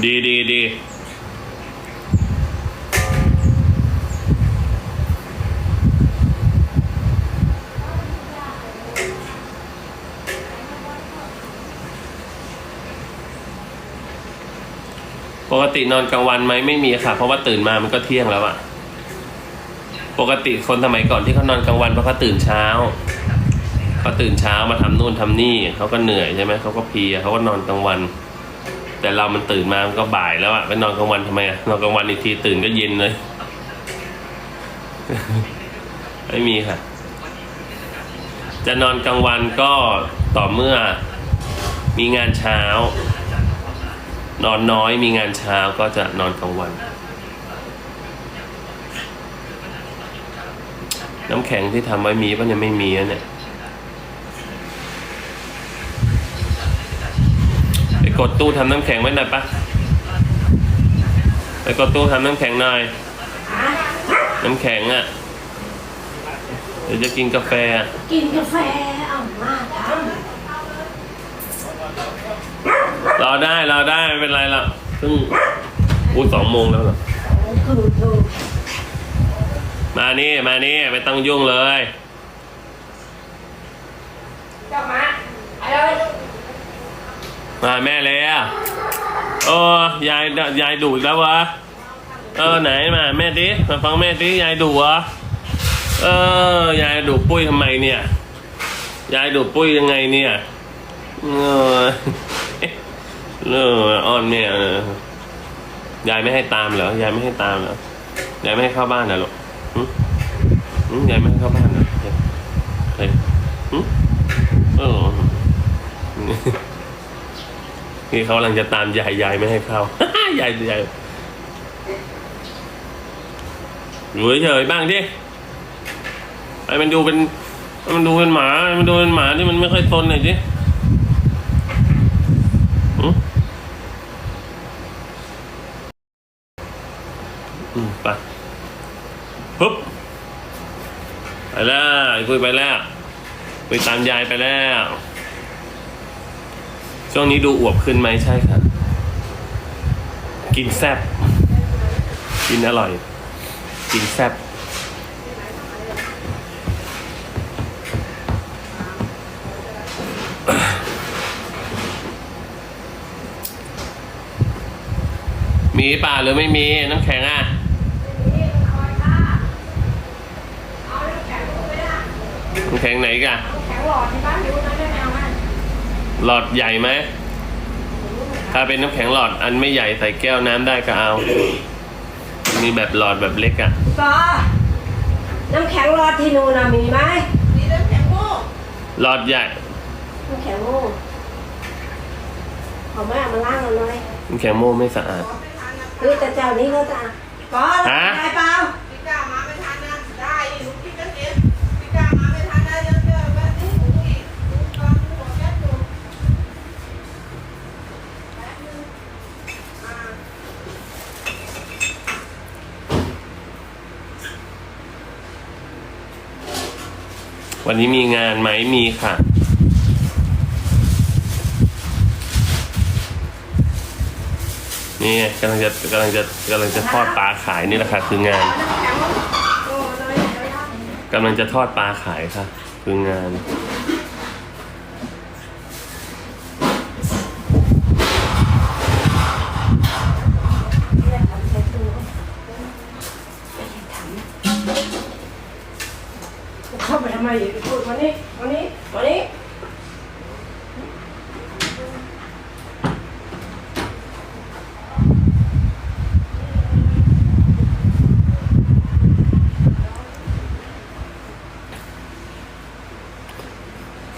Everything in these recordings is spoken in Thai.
ดีดีดีปกตินอนกลางวันไหมไม่มีค่ะ เพราะว่าตื่นมามันก็เที่ยงแล้วอะปกติคนสมัยก่อนที่เขานอนกลางวันเพราะเขาตื่นเช้าเขาตื่นเช้ามาทำนู่นทำนี่เขาก็เหนื่อยใช่ไหมเขาก็เพลียเขาก็นอนกลางวัน แต่เรามันตื่นมามันก็บ่ายแล้วอะไปนอนกลางวันทำไมอะนอนกลางวันอีกทีตื่นก็เย็นเลย ไม่มีค่ะ จะนอนกลางวันก็ต่อเมื่อมีงานเช้า นอนน้อยมีงานเช้าก็จะนอนกลางวัน น้ำแข็งที่ทำไว้มีป่ะยังไม่มีอะเนี่ย ไป กดตู้ทำน้ำแข็งไว้หน่อยปะไปกดตู้ทำน้ำแข็งหน่อย น้ำแข็งอะ เดี๋ยวจะกินกาแฟอะกินกาแฟเอามาทรอได้รอได้ไม่เป็นไรหรอกเพิ่งอู้สองโมงแล้วเหรอำคือถูกมานี่ มานี่ ไม่ต้องยุ่งเลย จะมาอะไร มาแม่เลยอะโอ้ยายยายดุอีกแล้ววะเออไหนมาแม่ดิมาฟังแม่ดิยายดุวะเออยายดุปุ้ยทำไมเนี่ย ยายดุปุ้ยยังไงเนี่ยเออเอออ้อนแม่เออยายไม่ให้ตามเหรอยายไม่ให้ตามเหรอยายไม่ให้เข้าบ้านเหรอลูกหึหึยายไม่ให้เข้าบ้านเหรอเฮ้ยหึเออ นี่เขากำลังจะตามยายยายไม่ให้เข้ายายยายอยู่เฉยบ้างดิไอ้มันดูเป็น มันดูเป็นหมา มันดูเป็นหมาที่มันไม่ค่อยซนหน่อยดิอืมไปปุ๊บไปแล้วคุยไปแล้ว ไปตามยายไปแล้ว ช่วงนี้ดูอวบขึ้นไหมใช่ครับกินแซบกินอร่อย กินแซบมีป่าหรือไม่มีน้ำแข็งอะน้ำแข็งไหนกันแข็งหลอดที่บ้านอยู่นั่นได้ไหมเอา หลอดใหญ่ไหมถ้าเป็นน้ำแข็งหลอดอันไม่ใหญ่ใส่แก้วน้ำได้ก็เอา มีแบบหลอดแบบเล็กอะ่ะก็น้ำแข็งหลอดที่นู่นน่ะมีไหมนี่เรื่องแข็งโม่หลอดใหญ่น้ำแข็งโม่เอามามาล้างกันหน่อยน้ำแข็งโม่ไม่สะอาดไม่ทันนะคือแต่เจ้านี้เขาจะก็ฮะได้เปล่าพี่กามาไม่ทันนะได้หนูคิดกันเองพี่กามาไม่ทันนะเยอะเยอะแบบนี้หนูอีกหนูตอนหนูหัวแก๊สอยู่แป๊บนึงอ่า วันนี้มีงานไหมมีค่ะ นี่กำลังจะกำลังจะกำลังจะทอดปลาขายนี่แหละค่ะคืองานกำลังจะทอดปลาขายค่ะ คืองาน อย่าไปพูดวันนี้วันนี้วันนี้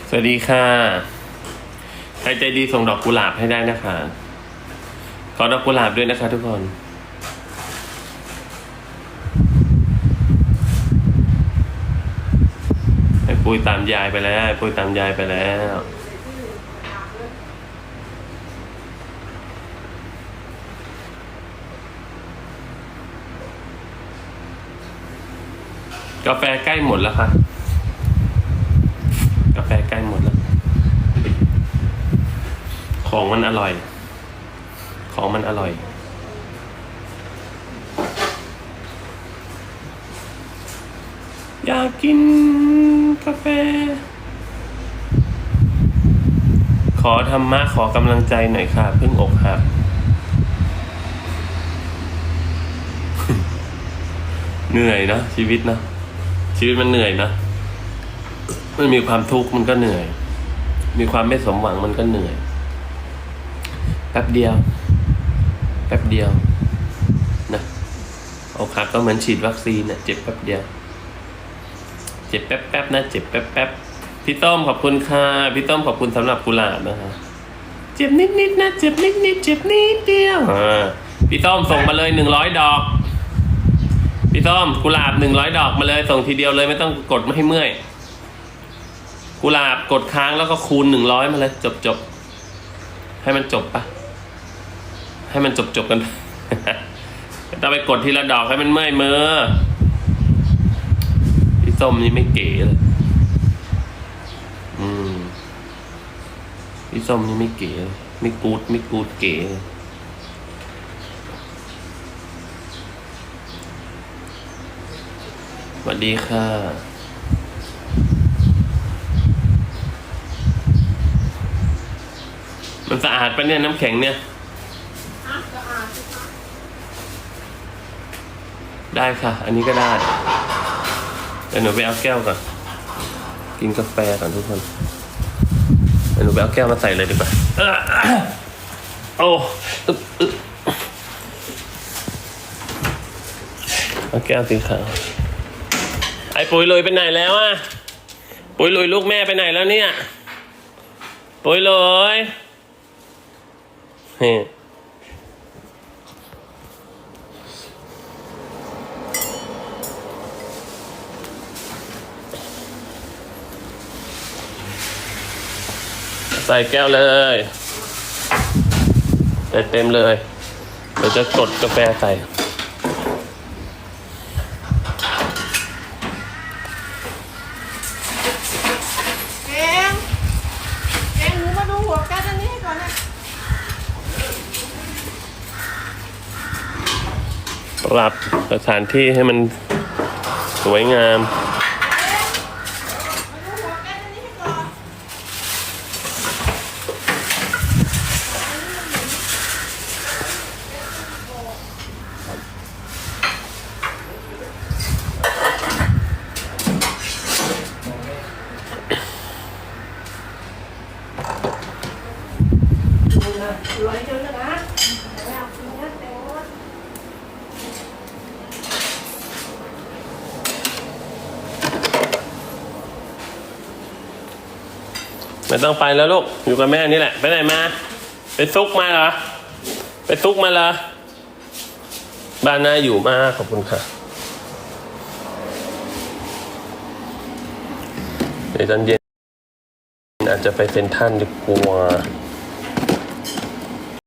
สวัสดีค่ะ ใครใจดีส่งดอกกุหลาบให้ได้นะคะ ขอดอกกุหลาบด้วยนะคะทุกคน ไอ้ ปุยตามยายไปแล้ว ปุยตามยายไปแล้วกาแฟใกล้หมดแล้วค่ะ กาแฟใกล้หมดแล้ว ของมันอร่อย ของมันอร่อย อยากกิน กาแฟ ขอธรรมะขอกำลังใจหน่อยค่ะเพิ่งอกหักเหนื่อยนะชีวิตนะชีวิตมันเหนื่อยนะมันมีความทุกข์มันก็เหนื่อย มีความไม่สมหวังมันก็เหนื่อยแป๊บเดียว แป๊บเดียวนะอกหักก็เหมือนฉีดวัคซีนเนี่ยเจ็บแป๊บเดียวเจ็บแป๊บแป๊บๆนะเจ็บแป๊บแป๊บๆพี่ต้อมขอบคุณค่ะพี่ต้อมขอบคุณสำหรับกุหลาบนะคะเจ็บนิดนิดๆนะเจ็บนิดนิดๆเจ็บนิดเดียวอ่าพี่ต้อมส่งมาเลยหนึ่งร้อยดอก พี่ต้อมกุหลาบหนึ่งร้อยดอกมาเลยส่งทีเดียวเลยไม่ต้องกดไม่ให้เมื่อยกุหลาบกดค้างแล้วก็คูณหนึ่งร้อยมาเลยจบจบๆให้มันจบปะให้มันจบจบกันต้องไปกดทีละดอกให้มันเมื่อยมือ ส้มนี่ไม่เก๋เลยอืมพี่ส้มนี่ไม่เก๋เลยไม่กูดไม่กูดเก๋เลยสวัสดีค่ะมันสะอาดปะเนี่ยน้ำแข็งเนี่ยอะสะอาดสิคะได้ค่ะ อันนี้ก็ได้เดี๋ยวหนูไปเอาแก้วก่อน กินกาแฟก่อนทุกคนเดี๋ยวหนูไปเอาแก้วมาใส่เลยดีกว่าโอ้อึ๊บอึ๊บเอาแก้วสีขาวไอ้ปุ๋ยลุยไปไหนแล้วอะปุ๋ยลุยลูกแม่ไปไหนแล้วเนี่ย ปุ๋ยลุยนี่ ใส่แก้วเลยใส่เต็มเลยเดี๋ยวจะกดกาแฟใส่เก่งเก่งหนูมาดูหัวแก๊สอันนี้ให้ก่อนนะปรับสถานที่ให้มันสวยงาม มาดูหัวแก๊สอันนี้ให้ก่อน ร้อยเยวนะไม่เอากินะไม่ต้องไปแล้วลูก อยู่กับแม่นี่แหละ ไปไหนมา ไปซุกมาเหรอ ไปซุกมาเหรอ บ้านน่าอยู่มาก ขอบคุณค่ะเดี๋ยวตอนเย็นอาจจะไปเซ็นทรันดีกว่า